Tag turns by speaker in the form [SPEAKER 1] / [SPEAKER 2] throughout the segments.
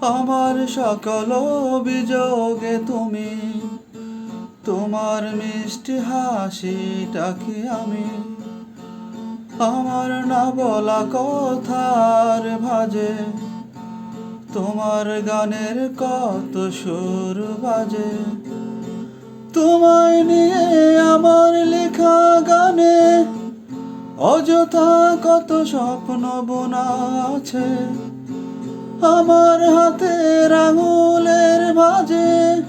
[SPEAKER 1] আমার সকল অভিযোগে তুমি, তোমার মিষ্টি হাসিটাকে আমি। আমার না বলা কথার ভাজে, তোমার গানের কত সুর বাজে। তোমায় নিয়ে আমার লেখা গানে অযথা কত স্বপ্ন বোনা আছে। আমার হাতের আঙুলের মাঝে।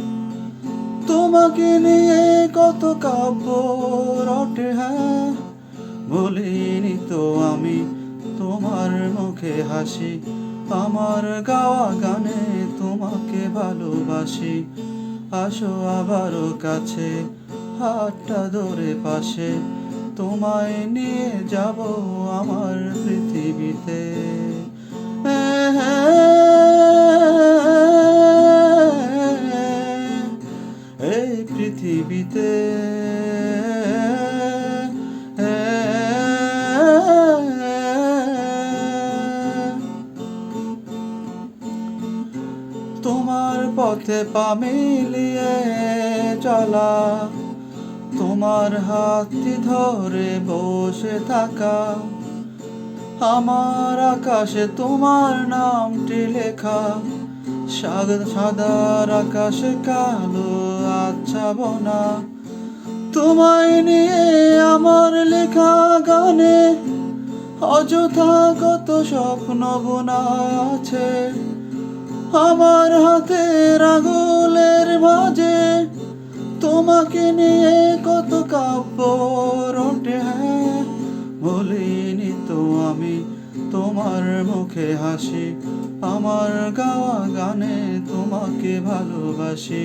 [SPEAKER 1] তোমাকে নিয়ে কত কাব্য রটে হ্যাঁ? বলিনি তো আমি তোমার মুখে হাসি। আমার গাওয়া গানে তোমাকে ভালোবাসি। আসো আবারও কাছে, হাতটা ধরে পাশে। তোমায় নিয়ে যাব আমার পৃথিবীতে। পৃথিবীতে। তোমার পথে পা মিলিয়ে চলা, তোমার হাতটি ধরে বসে থাকা, আমার আকাশে তোমার নামটি লেখা। সাদার আকাশে কালো আচ্ছা বোনা। তোমায় নিয়ে আমার লেখা গানে অযথা কত স্বপ্ন বোনা আছে। আমার হাতের আঙুলের মাঝে তোমাকে নিয়ে কত তোমার মুখে হাসি, আমার গাওয়া গানে তোমাকে ভালোবাসি।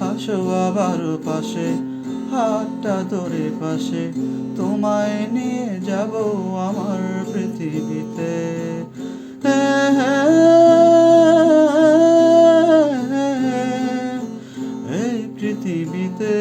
[SPEAKER 1] আসো আবার পাশে, হাতটা ধরে পাশে, তোমায় নিয়ে যাব আমার পৃথিবীতে। এই পৃথিবীতে।